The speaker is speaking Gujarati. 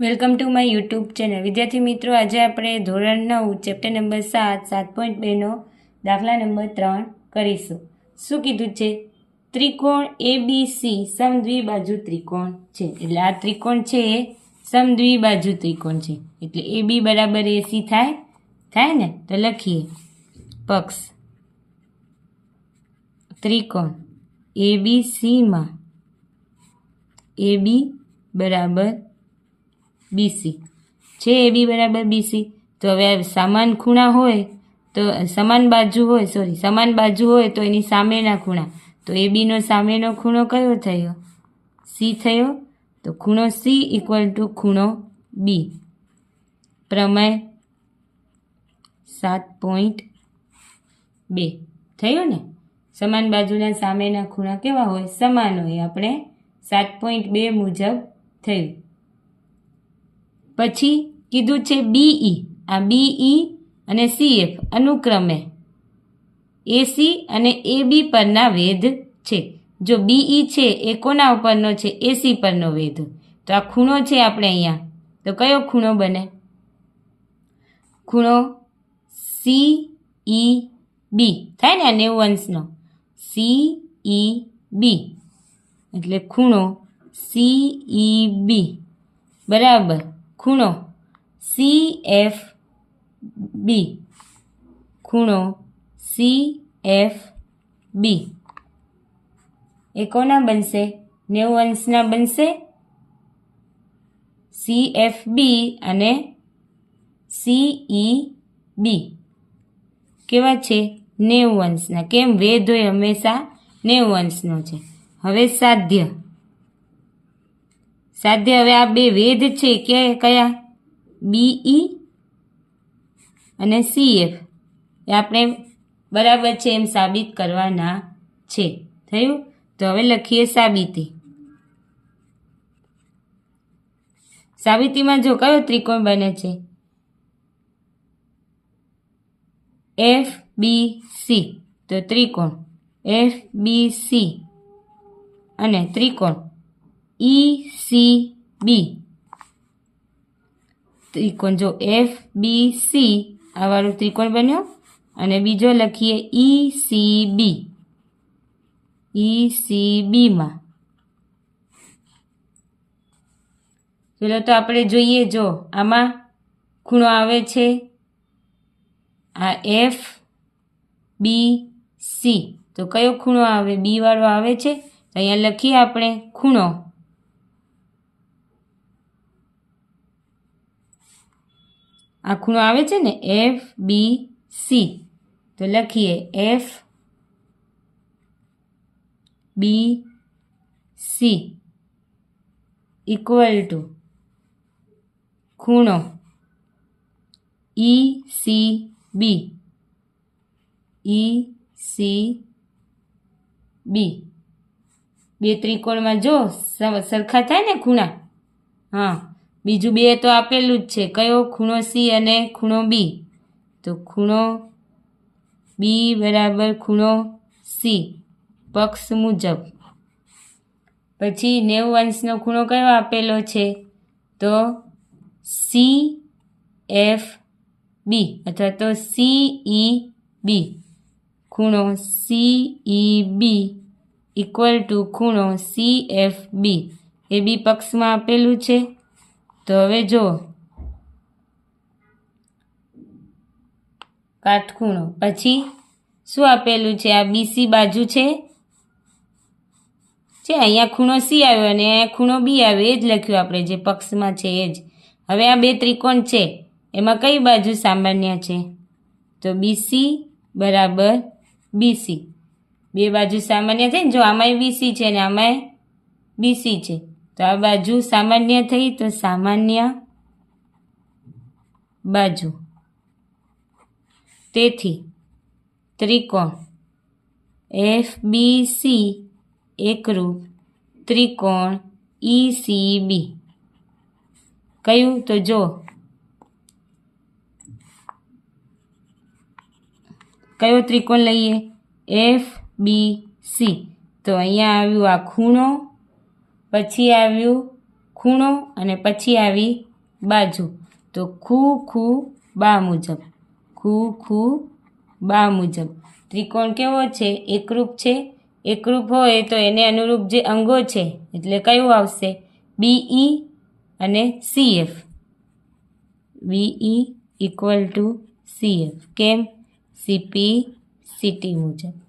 Welcome to my YouTube channel. વિદ્યાર્થી મિત્રો, આજે આપણે ધોરણ નવ, ચેપ્ટર નંબર સાત સાત પોઈન્ટ બેનો દાખલા નંબર ત્રણ કરીશું. શું કીધું છે? ત્રિકોણ એ બી સી સમદ્વિબાજુ ત્રિકોણ છે. એટલે આ ત્રિકોણ છે એ સમદ્વિબાજુ ત્રિકોણ છે. એટલે એ બી બરાબર એ સી થાય? થાય ને? તો લખીએ. પક્ષ. ત્રિકોણ એ બી સીમાં એ બી બરાબર બીસી. છે એ બી બરાબર બીસી. તો હવે સમાન ખૂણા હોય તો, સમાન બાજુ હોય સોરી સમાન બાજુ હોય તો એની સામેના ખૂણા. તો એ બીનો સામેનો ખૂણો કયો થયો? સી થયો? તો ખૂણો સી ઇક્વલ ટુ ખૂણો બી પ્રમેય સાત પોઈન્ટ બે. થયું ને? સમાન બાજુના સામેના ખૂણા કેવા હોય? સમાન હોય. આપણે સાત પોઈન્ટ બે મુજબ થયું. પછી કીધું છે બીઈ, આ બીઈ અને સીએફ અનુક્રમે. એસી અને એબી પરના વેધ છે. જો બીઈ છે, એ કોના ઉપરનો છે? એસી પરનો વેધ તો આ ખૂણો છે આપણે અહીંયા. તો કયો ખૂણો બને? ખૂણો સી ઈ બી. થાય ને આ નેવું અંશનો સી ઈ બી. એટલે ખૂણો સી ઈ બી. બરાબર. ખૂણો સી એફ બી ખૂણો સી એફ બી એ કોના બનશે, નેવું અંશના બનશે. સી એફ બી અને સી ઈ બી કેવા છે? નેવું અંશના. કેમ? વેધ હોય હંમેશા નેવું અંશનો છે. હવે સાધ્ય. સાધ્ય હવે આ બે વેદ છે કે કયા? બીઈ અને સીએફ એ આપણે બરાબર છે એમ સાબિત કરવાના છે. થયું? તો હવે લખીએ સાબિતી. સાબિતીમાં જો કયો ત્રિકોણ બને છે? F, B, C. તો ત્રિકોણ. F, B, C. અને ત્રિકોણ. ઈ સી બી ત્રિકોણ જો એફ બી સી આ વાળું ત્રિકોણ બન્યો. અને બીજો લખીએ ઈ સી બી ઈ સી બીમાં ચલો તો આપણે જોઈએ જો આમાં ખૂણો આવે છે. આ એફ બી સી તો કયો ખૂણો આવે? બી વાળો આવે છે. અહીંયા લખીએ આપણે ખૂણો. આ ખૂણો આવે છે ને એફ બી સી તો લખીએ F B C equal to ખૂણો ઈ સી બી ઈ સી બી બે ત્રિકોણમાં જો સરખા થાય ને ખૂણા. હા. બીજું બે તો આપેલું જ છે. કયો? ખૂણો સી અને ખૂણો બી તો ખૂણો બી બરાબર ખૂણો સી પક્ષ મુજબ. પછી નેવું અંશનો ખૂણો કયો આપેલો છે? તો સી એફ બી અથવા તો સી ઈ બી ખૂણો C E B equal to ખૂણો C F B A B પક્ષમાં આપેલું છે? તો હવે જો. કાટખૂણો. પછી શું આપેલું છે? આ બીસી બાજુ છે. છે અહીંયા ખૂણો સી આવ્યો અને અહીંયા ખૂણો બી આવ્યો. એ જ લખ્યું આપણે જે પક્ષમાં છે એ જ. હવે આ બે ત્રિકોણ છે. એમાં કઈ બાજુ સામાન્ય છે? તો બીસી બરાબર બીસી બે બાજુ સામાન્ય થઈ ને? જો આમાંય બીસી છે ને આમાંય બીસી છે. તો આ બાજુ સામાન્ય થઈ તો સામાન્ય બાજુ. તેથી ત્રિકોણ એફ બી સી એકરૂપ ત્રિકોણ ઈ સી બી કયું? તો જો કયો ત્રિકોણ લઈએ? એફ બી સી તો અહીંયા આવ્યું આ ખૂણો પછી આવ્યું ખૂણો અને પછી આવી બાજુ. તો ખૂ ખૂ બા મુજબ. ખૂ ખૂ બા મુજબ. ત્રિકોણ કેવો છે? એકરૂપ છે. એકરૂપ હોય તો એને અનુરૂપ જે અંગો છે, એટલે કયું આવશે? બીઈ અને CF BE equal to CF કેમ? સીપી સીટી મુજબ.